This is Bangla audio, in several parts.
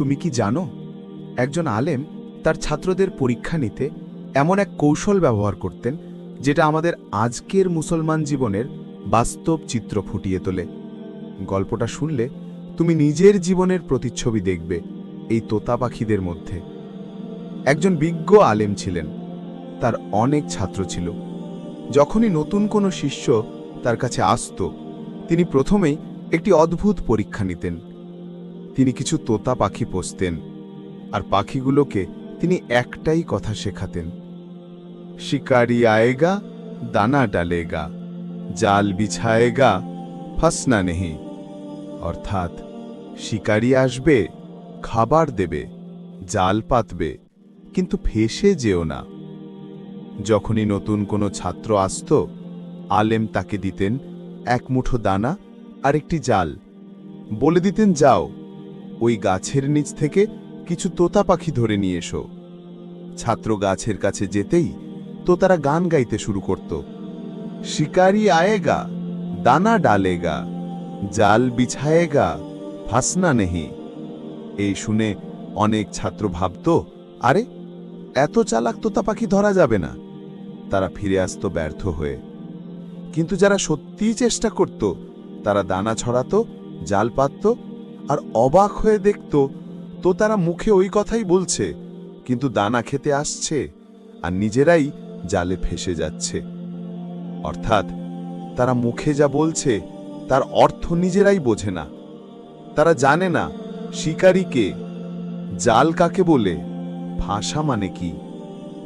তুমি কি জানো? একজন আলেম তার ছাত্রদের পরীক্ষা নিতে এমন এক কৌশল ব্যবহার করতেন, যেটা আমাদের আজকের মুসলমান জীবনের বাস্তব চিত্র ফুটিয়ে তোলে। গল্পটা শুনলে তুমি নিজের জীবনের প্রতিচ্ছবি দেখবে এই তোতা পাখিদের মধ্যে। একজন বিজ্ঞ আলেম ছিলেন, তার অনেক ছাত্র ছিল। যখনই নতুন কোনো শিষ্য তার কাছে আসতো, তিনি প্রথমেই একটি অদ্ভুত পরীক্ষা নিতেন। তিনি কিছু তোতা পাখি পোষতেন, আর পাখিগুলোকে তিনি একটাই কথা শেখাতেন। শিকারি আয়েগা, দানা ডালেগা, জাল বিছায়েগা, ফাসনা নেহি। অর্থাৎ, শিকারি আসবে, খাবার দেবে, জাল পাতবে, কিন্তু ফেসে যেও না। যখনই নতুন কোনো ছাত্র আসত, আলেম তাকে দিতেন, এক মুঠো দানা আর একটি জাল। বলে দিতেন, যাও। ওই গাছের নিচ থেকে কিছু তোতা পাখি ধরে নিয়ে এসো। ছাত্র গাছের কাছে যেতেই তোতারা গান গাইতে শুরু করত। শিকারি আয়েগা, দানা ডালেগা, জাল বিছায়েগা, ফাসনা নেহি। এই শুনে অনেক ছাত্র ভাবত, আরে, এত চালাক তোতা পাখি ধরা যাবে না। তারা ফিরে আসতো ব্যর্থ হয়ে। কিন্তু যারা সত্যিই চেষ্টা করত, তারা দানা ছড়াত, জাল পাতত আর অবাক হয়ে দেখত, তো তারা মুখে ওই কথাই বলছে, কিন্তু দানা খেতে আসছে আর নিজেরাই জালে ফেসে যাচ্ছে। অর্থাৎ তারা মুখে যা বলছে, তার অর্থ নিজেরাই বোঝে না। তারা জানে না শিকারীকে জাল কাকে বলে, ভাষা মানে কি।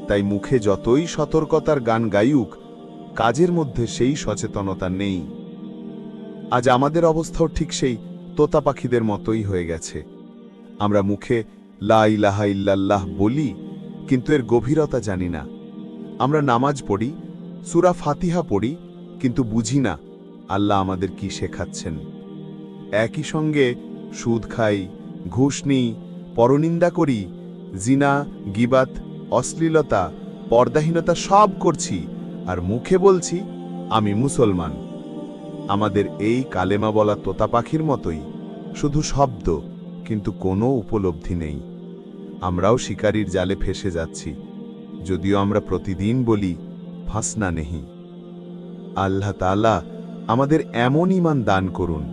তাই মুখে যতই সতর্কতার গান গাইুক কাজের মধ্যে সেই সচেতনতা নেই। আজ আমাদের অবস্থাও ঠিক সেই তোতা পাখিদের মতোই হয়ে গেছে। আমরা মুখে লা ইলাহা ইল্লাল্লাহ বলি, কিন্তু এর গভীরতা জানি না। আমরা নামাজ পড়ি, সুরা ফাতিহা পড়ি, কিন্তু বুঝি না আল্লাহ আমাদের কি শেখাচ্ছেন। একই সঙ্গে সুদ খাই, ঘুষ নিই, পরনিন্দা করি, জিনা, গিবাত, অশ্লীলতা, পর্দাহীনতা সব করছি, আর মুখে বলছি, আমি মুসলমান। আমাদের এই কালেমা বলা তোতা পাখির মতোই, শুধু শব্দ, কিন্তু কোনো উপলব্ধি নেই। আমরাও শিকারীর জালে ফেসে যাচ্ছি, যদিও আমরা প্রতিদিন বলি, ফাসনা নেহি। আল্লাহ তালা আমাদের এমন ইমান দান করুন,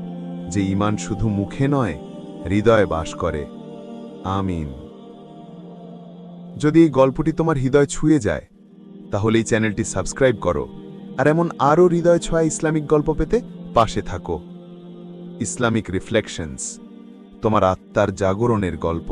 যে ইমান শুধু মুখে নয়, হৃদয়ে বাস করে। আমিন। যদি এই গল্পটি তোমার হৃদয় ছুঁয়ে যায়, তাহলে এই চ্যানেলটি সাবস্ক্রাইব করো। আর এমন আরও হৃদয় ছোঁয়া ইসলামিক গল্প পেতে পাশে থাকো। ইসলামিক রিফ্লেকশনস, তোমার আত্মার জাগরণের গল্প।